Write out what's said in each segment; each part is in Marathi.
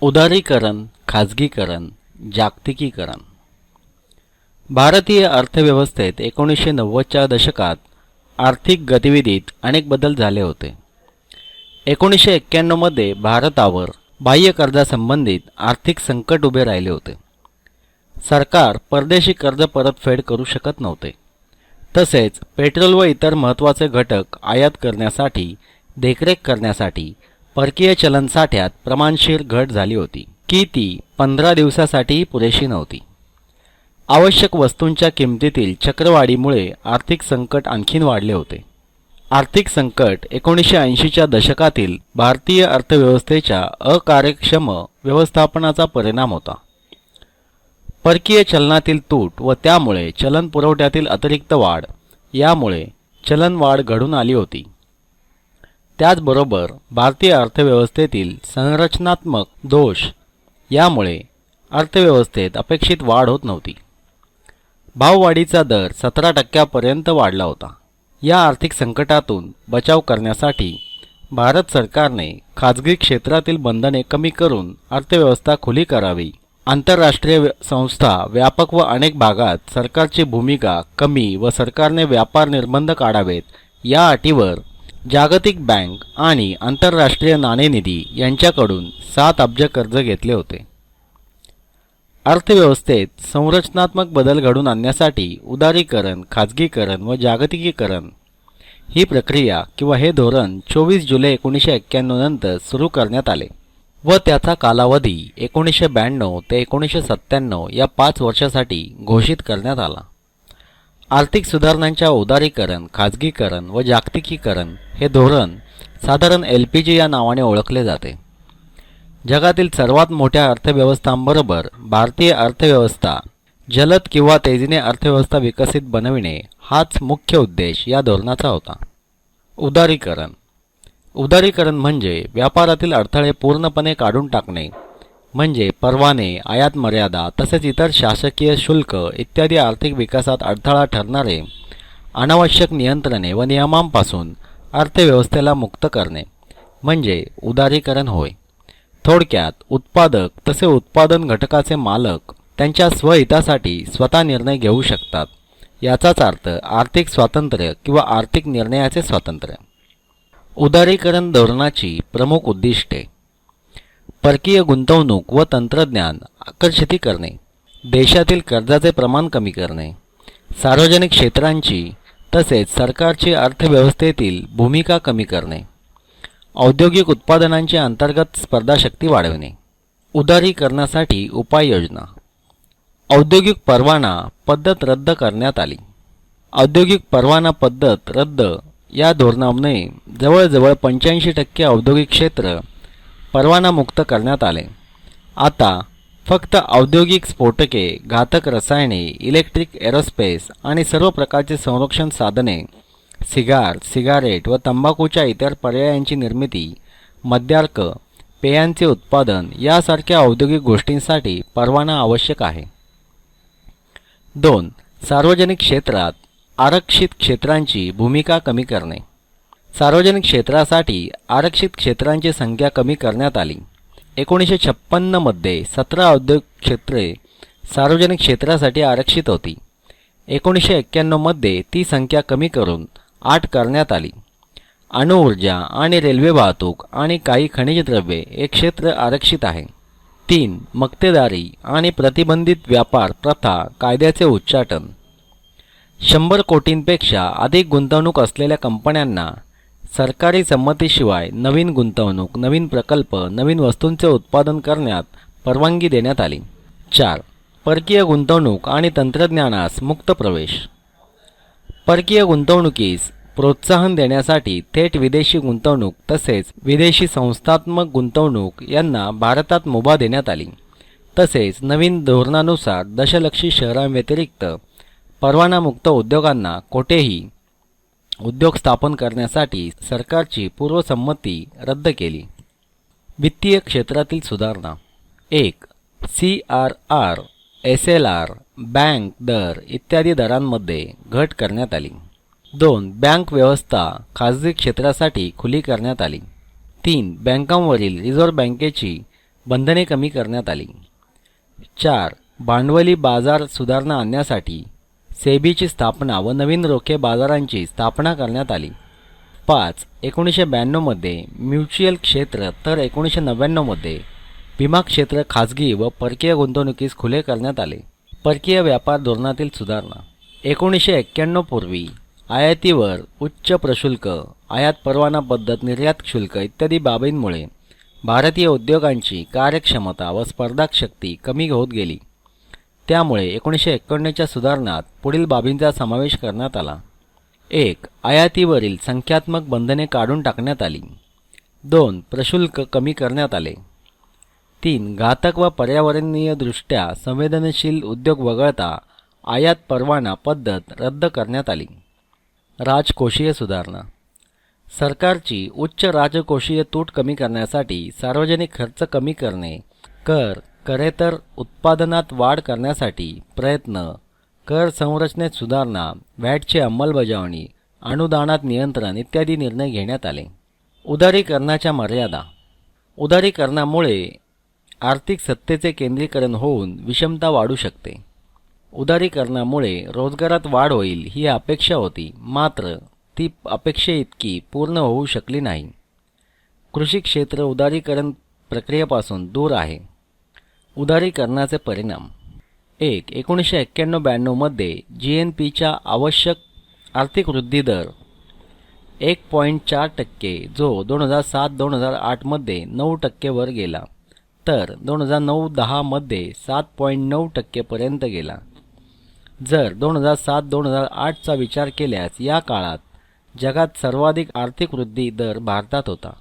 उदारीकरण खाजगीकरण जागतिकीकरण. भारतीय अर्थव्यवस्थेत एकोणीसशे नव्वदच्या दशकात आर्थिक गतिविधीत अनेक बदल झाले होते. एकोणीसशे एक्क्याण्णवमध्ये भारतावर बाह्य कर्जासंबंधित आर्थिक संकट उभे राहिले होते. सरकार परदेशी कर्ज परतफेड करू शकत नव्हते. तसेच पेट्रोल व इतर महत्त्वाचे घटक आयात करण्यासाठी देखरेख करण्यासाठी परकीय चलन साठ्यात प्रमाणशीर घट झाली होती की ती पंधरा दिवसासाठीही पुरेशी नव्हती. आवश्यक वस्तूंच्या किमतीतील चक्रवाढीमुळे आर्थिक संकट आणखीन वाढले होते. आर्थिक संकट एकोणीसशे ऐंशीच्या दशकातील भारतीय अर्थव्यवस्थेच्या अकार्यक्षम व्यवस्थापनाचा परिणाम होता. परकीय चलनातील तूट व त्यामुळे चलन पुरवठ्यातील अतिरिक्त वाढ यामुळे चलनवाढ घडून आली होती. त्याचबरोबर भारतीय अर्थव्यवस्थेतील संरचनात्मक दोष यामुळे अर्थव्यवस्थेत अपेक्षित वाढ होत नव्हती. भाववाढीचा दर सतरा टक्क्यापर्यंत वाढला होता. या आर्थिक संकटातून बचाव करण्यासाठी भारत सरकारने खाजगी क्षेत्रातील बंधने कमी करून अर्थव्यवस्था खुली करावी. आंतरराष्ट्रीय संस्था व्यापक व अनेक भागात सरकारची भूमिका कमी व सरकारने व्यापार निर्बंध काढावेत या अटीवर जागतिक बँक आणि आंतरराष्ट्रीय नाणेनिधी यांच्याकडून सात अब्ज कर्ज घेतले होते. अर्थव्यवस्थेत संरचनात्मक बदल घडून आणण्यासाठी उदारीकरण खाजगीकरण व जागतिकीकरण ही प्रक्रिया किंवा हे धोरण चोवीस जुलै एकोणीसशे एक्क्याण्णव नंतर सुरू करण्यात आले व त्याचा कालावधी एकोणीसशे ब्याण्णव ते एकोणीसशे सत्त्याण्णव या पाच वर्षासाठी घोषित करण्यात आला. आर्थिक सुधारणांच्या उदारीकरण खाजगीकरण व जागतिकीकरण हे धोरण साधारण एल पी जी या नावाने ओळखले जाते. जगातील सर्वात मोठ्या अर्थव्यवस्थांबरोबर भारतीय अर्थव्यवस्था जलद किंवा तेजीने अर्थव्यवस्था विकसित बनविणे हाच मुख्य उद्देश या धोरणाचा होता. उदारीकरण. उदारीकरण म्हणजे व्यापारातील अडथळे पूर्णपणे काढून टाकणे म्हणजे परवाने आयात मर्यादा तसेच इतर शासकीय शुल्क इत्यादी आर्थिक विकासात अडथळा ठरणारे अनावश्यक नियंत्रणे व नियमांपासून अर्थव्यवस्थेला मुक्त करणे म्हणजे उदारीकरण होय. थोडक्यात उत्पादक तसे उत्पादन घटकाचे मालक त्यांच्या स्वहितासाठी स्वतः निर्णय घेऊ शकतात. याचाच अर्थ आर्थिक स्वातंत्र्य किंवा आर्थिक निर्णयाचे स्वातंत्र्य. उदारीकरण धोरणाची प्रमुख उद्दिष्टे. परकीय गुंतवणूक व तंत्रज्ञान आकर्षित करणे देशातील कर्जाचे प्रमाण कमी करणे सार्वजनिक क्षेत्रांची तसेच सरकारची अर्थव्यवस्थेतील भूमिका कमी करणे औद्योगिक उत्पादनांची अंतर्गत स्पर्धाशक्ती वाढविणे उदारीकरणासाठी उपाययोजना औद्योगिक परवाना पद्धत रद्द करण्यात आली. औद्योगिक परवाना पद्धत रद्द या धोरणामुळे जवळजवळ पंच्याऐंशी टक्के औद्योगिक क्षेत्र परवानामुक्त करण्यात आले. आता फक्त औद्योगिक स्फोटके घातक रसायने इलेक्ट्रिक एरोस्पेस आणि सर्व प्रकारचे संरक्षण साधने सिगार सिगारेट व तंबाखूच्या इतर पर्यायांची निर्मिती मद्यार्क पेयांचे उत्पादन यासारख्या औद्योगिक गोष्टींसाठी परवाना आवश्यक आहे. दोन सार्वजनिक क्षेत्रात आरक्षित क्षेत्रांची भूमिका कमी करणे. सार्वजनिक क्षेत्रासाठी आरक्षित क्षेत्रांची संख्या कमी करण्यात आली. एकोणीसशे छप्पन्नमध्ये सतरा औद्योगिक क्षेत्रे सार्वजनिक क्षेत्रासाठी आरक्षित होती. एकोणीसशे एक्क्याण्णवमध्ये ती संख्या कमी करून आठ करण्यात आली. अणुऊर्जा आणि रेल्वे वाहतूक आणि काही खनिज द्रव्ये हे क्षेत्र आरक्षित आहे. तीन मक्तेदारी आणि प्रतिबंधित व्यापार प्रथा कायद्याचे उच्चाटन. शंभर कोटींपेक्षा अधिक गुंतवणूक असलेल्या कंपन्यांना सरकारी संमतीशिवाय नवीन गुंतवणूक नवीन प्रकल्प नवीन वस्तूंचे उत्पादन करण्यात परवानगी देण्यात आली. चार. परकीय गुंतवणूक आणि तंत्रज्ञानास मुक्त प्रवेश. परकीय गुंतवणुकीस प्रोत्साहन देण्यासाठी थेट विदेशी गुंतवणूक तसेच विदेशी संस्थात्मक गुंतवणूक यांना भारतात मुभा देण्यात आली. तसेच नवीन धोरणानुसार दशलक्षी शहरांव्यतिरिक्त परवानामुक्त उद्योगांना कोठेही उद्योग स्थापन करण्यासाठी सरकारची पूर्वसंमती रद्द केली. वित्तीय क्षेत्रातील सुधारणा. एक C R R S L R bank दर इत्यादी दरांमध्ये घट करण्यात आली. दोन बँक व्यवस्था खाजगी क्षेत्रासाठी खुली करण्यात आली. तीन बँकांवरील रिझर्व्ह बँकेची बंधने कमी करण्यात आली. चार भांडवली बाजार सुधारणा आणण्यासाठी सेबीची स्थापना व नवीन रोखे बाजारांची स्थापना करण्यात आली. पाच एकोणीसशे ब्याण्णवमध्ये म्युच्युअल क्षेत्र तर एकोणीसशे नव्याण्णवमध्ये विमा क्षेत्र खाजगी व परकीय गुंतवणुकीस खुले करण्यात आले. परकीय व्यापार धोरणातील सुधारणा. एकोणीसशे एक्क्याण्णव पूर्वी आयातीवर उच्च प्रशुल्क आयात परवाना पद्धत निर्यात शुल्क इत्यादी बाबींमुळे भारतीय उद्योगांची कार्यक्षमता व स्पर्धाशक्ती कमी होत गेली. त्यामुळे एकोणीसशे एकोणीसच्या सुधारणात पुढील बाबींचा समावेश करण्यात आला. एक आयातीवरील संख्यात्मक बंधने काढून टाकण्यात आली. दोन प्रशुल्क कमी करण्यात आले. तीन घातक व पर्यावरणीयदृष्ट्या संवेदनशील उद्योग वगळता आयात परवाना पद्धत रद्द करण्यात आली. राजकोषीय सुधारणा. सरकारची उच्च राजकोषीय तूट कमी करण्यासाठी सार्वजनिक खर्च कमी करणे कर खरे तर उत्पादनात वाढ करण्यासाठी प्रयत्न कर संरचनेत सुधारणा व्हॅटची अंमलबजावणी अनुदानात नियंत्रण इत्यादी निर्णय घेण्यात आले. उदारीकरणाच्या मर्यादा. उदारीकरणामुळे आर्थिक सत्तेचे केंद्रीकरण होऊन विषमता वाढू शकते. उदारीकरणामुळे रोजगारात वाढ होईल ही अपेक्षा होती मात्र ती अपेक्षेइतकी पूर्ण होऊ शकली नाही. कृषी क्षेत्र उदारीकरण प्रक्रियेपासून दूर आहे. उदारीकरणाचे परिणाम. एक एकोणीसशे एक्क्याण्णव ब्याण्णवमध्ये जी एन पीच्या आवश्यक आर्थिक वृद्धी दर एक पॉईंट चार टक्के जो दोन हजार सात दोन हजार आठमध्ये नऊ टक्केवर गेला तर दोन हजार नऊ दहामध्ये सात पॉईंट नऊ टक्केपर्यंत गेला. जर दोन हजार सात दोन हजार आठचा विचार केल्यास या काळात जगात सर्वाधिक आर्थिक वृद्धी दर भारतात होता.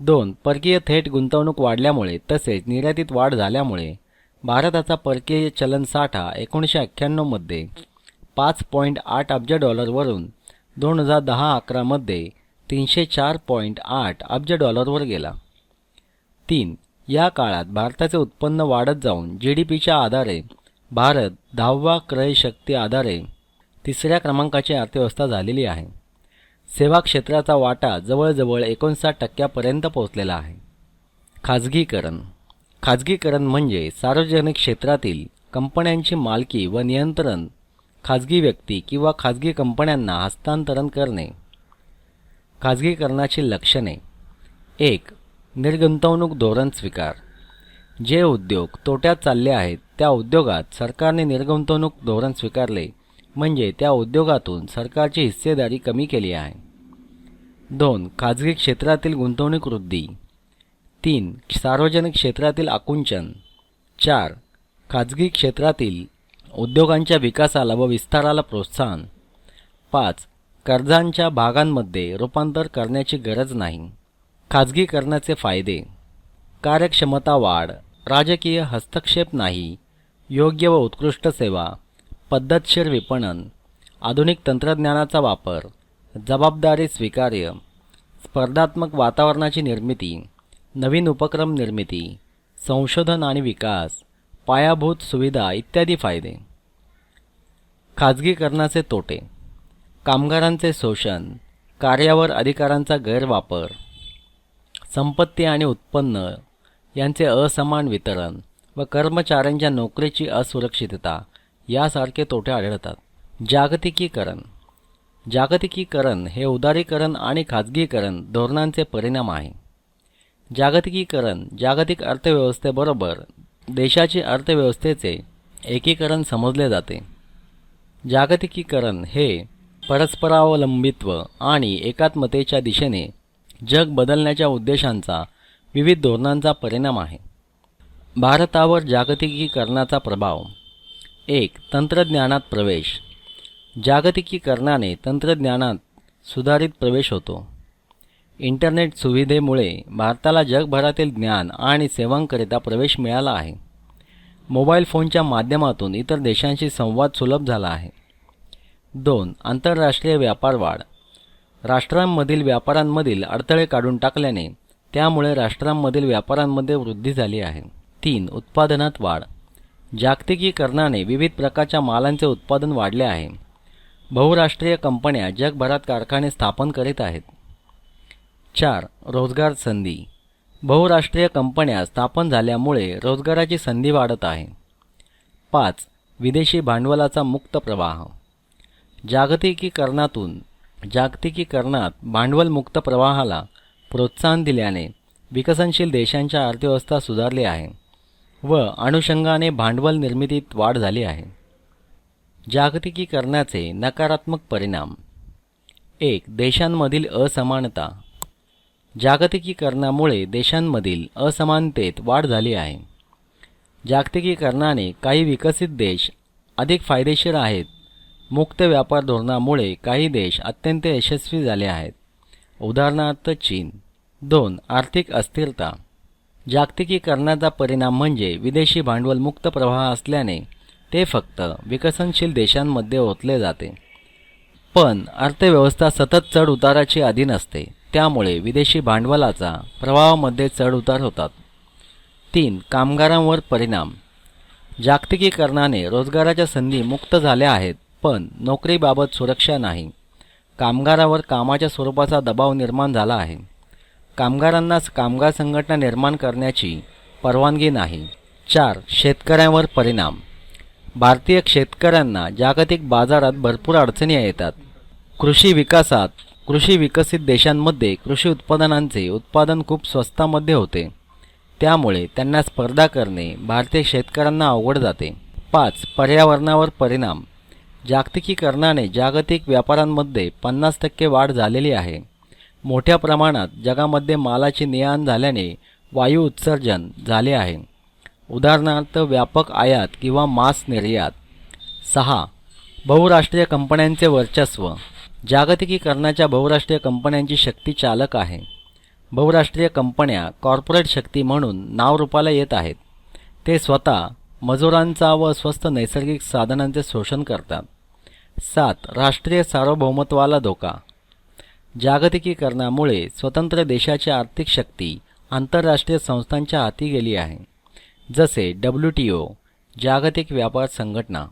दोन परकीय थेट गुंतवणूक वाढल्यामुळे तसेच निर्यातीत वाढ झाल्यामुळे भारताचा परकीय चलन साठा एकोणीसशे अठ्ठ्याण्णवमध्ये पाच पॉईंट आठ अब्ज डॉलरवरून दोन हजार दहा अकरामध्ये तीनशे चार पॉईंट आठ अब्ज डॉलरवर गेला. तीन या काळात भारताचे उत्पन्न वाढत जाऊन जी डी पीच्या आधारे भारत दहावा क्रयशक्ती आधारे तिसऱ्या क्रमांकाची अर्थव्यवस्था झालेली आहे. सेवा क्षेत्राचा वाटा जवळजवळ एकोणसाठ टक्क्यापर्यंत पोहोचलेला आहे. खाजगीकरण. खाजगीकरण म्हणजे सार्वजनिक क्षेत्रातील कंपन्यांची मालकी व नियंत्रण खाजगी व्यक्ती किंवा खाजगी कंपन्यांना हस्तांतरण करणे. खाजगीकरणाची लक्षणे. एक निर्गुंतवणूक धोरण स्वीकार. जे उद्योग तोट्यात चालले आहेत त्या उद्योगात सरकारने निर्गुंतवणूक धोरण स्वीकारले. म्हणजे त्या उद्योगातून सरकारची हिस्सेदारी कमी केली आहे. दोन खाजगी क्षेत्रातील गुंतवणूक वृद्धी. तीन सार्वजनिक क्षेत्रातील आकुंचन. चार खाजगी क्षेत्रातील उद्योगांच्या विकासाला व विस्ताराला प्रोत्साहन. पाच कर्जांच्या भागांमध्ये रूपांतर करण्याची गरज नाही. खाजगीकरणाचे फायदे. कार्यक्षमता वाढ. राजकीय हस्तक्षेप नाही. योग्य व उत्कृष्ट सेवा. पद्धतशीर विपणन आधुनिक तंत्रज्ञानाचा वापर जबाबदारी स्वीकार्य स्पर्धात्मक वातावरणाची निर्मिती नवीन उपक्रम निर्मिती संशोधन आणि विकास पायाभूत सुविधा इत्यादी फायदे. खाजगीकरणाचे तोटे कामगारांचे शोषण कार्यावर अधिकारांचा गैरवापर संपत्ती आणि उत्पन्न यांचे असमान वितरण व कर्मचाऱ्यांच्या नोकरीची असुरक्षितता यासारखे तोटे आढळतात. जागतिकीकरण. जागतिकीकरण हे उदारीकरण आणि खाजगीकरण धोरणांचे परिणाम आहे. जागतिकीकरण जागतिक अर्थव्यवस्थेबरोबर देशाची अर्थव्यवस्थेचे एकीकरण समजले जाते. जागतिकीकरण हे परस्परावलंबित्व आणि एकात्मतेच्या दिशेने जग बदलण्याच्या उद्देशांचा विविध धोरणांचा परिणाम आहे. भारतावर जागतिकीकरणाचा प्रभाव एक तंत्रज्ञानात प्रवेश. जागतिकीकरणाने तंत्रज्ञानात सुधारित प्रवेश होतो. इंटरनेट सुविधेमुळे भारताला जगभरातील ज्ञान आणि सेवांकरिता प्रवेश मिळाला आहे. मोबाईल फोनच्या माध्यमातून इतर देशांशी संवाद सुलभ झाला आहे. दोन आंतरराष्ट्रीय व्यापार वाढ. राष्ट्रांमधील व्यापारांमधील अडथळे काढून टाकल्याने त्यामुळे राष्ट्रांमधील व्यापारांमध्ये वृद्धी झाली आहे. तीन उत्पादनात वाढ. जागतिकीकरणाने विविध प्रकारच्या मालांचे उत्पादन वाढले आहे. बहुराष्ट्रीय कंपन्या जगभरात कारखाने स्थापन करीत आहेत. चार रोजगार संधी. बहुराष्ट्रीय कंपन्या स्थापन झाल्यामुळे रोजगाराची संधी वाढत आहे. पाच विदेशी भांडवलाचा मुक्त प्रवाह. जागतिकीकरणातून जागतिकीकरणात भांडवल मुक्त प्रवाहाला प्रोत्साहन दिल्याने विकसनशील देशांच्या अर्थव्यवस्था सुधारली आहे. व अनुषंगाने भांडवल निर्मितीत वाढ झाली आहे. जागतिकीकरणाचे नकारात्मक परिणाम. एक देशांमधील असमानता. जागतिकीकरणामुळे देशांमधील असमानतेत वाढ झाली आहे. जागतिकीकरणाने काही विकसित देश अधिक फायदेशीर आहेत. मुक्त व्यापार धोरणामुळे काही देश अत्यंत यशस्वी झाले आहेत. उदाहरणार्थ चीन. दोन आर्थिक अस्थिरता. जागतिकीकरणाचा परिणाम म्हणजे विदेशी भांडवल मुक्त प्रवाह असल्याने ते फक्त विकसनशील देशांमध्ये ओतले जाते. पण अर्थव्यवस्था सतत चढउताराची अधीन असते त्यामुळे विदेशी भांडवलाचा प्रवाहामध्ये चढउतार होतात. तीन कामगारांवर परिणाम. जागतिकीकरणाने रोजगाराच्या संधी मुक्त झाल्या आहेत पण नोकरीबाबत सुरक्षा नाही. कामगारावर कामाच्या स्वरूपाचा दबाव निर्माण झाला आहे. कामगारांना कामगार संघटना निर्माण करण्याची परवानगी नाही. चार शेतकऱ्यांवर परिणाम. भारतीय शेतकऱ्यांना जागतिक बाजारात भरपूर अडचणी येतात. कृषी विकासात कृषी विकसित देशांमध्ये कृषी उत्पादनांचे उत्पादन खूप स्वस्तामध्ये होते. त्यामुळे त्यांना स्पर्धा करणे भारतीय शेतकऱ्यांना अवघड जाते. पाच पर्यावरणावर परिणाम. जागतिकीकरणाने जागतिक व्यापारांमध्ये पन्नास टक्के वाढ झालेली आहे. मोठ्या प्रमाणात जगामध्ये मालाची ने झाल्याने वायू उत्सर्जन झाले आहे. उदाहरणार्थ व्यापक आयात किंवा मास निर्यात. सहा बहुराष्ट्रीय कंपन्यांचे वर्चस्व. जागतिकीकरणाच्या बहुराष्ट्रीय कंपन्यांची शक्ती चालक आहे. बहुराष्ट्रीय कंपन्या कॉर्पोरेट शक्ती म्हणून नावरूपाला येत आहेत. ते स्वतः मजुरांचा व स्वस्त नैसर्गिक साधनांचे शोषण करतात. सात राष्ट्रीय सार्वभौमत्वाला धोका. जागतिकीकरणामुळे स्वतंत्र देशाची आर्थिक शक्ती आंतरराष्ट्रीय संस्थांच्या हाती गेली आहे. जसे डब्ल्यू टी ओ जागतिक व्यापार संघटना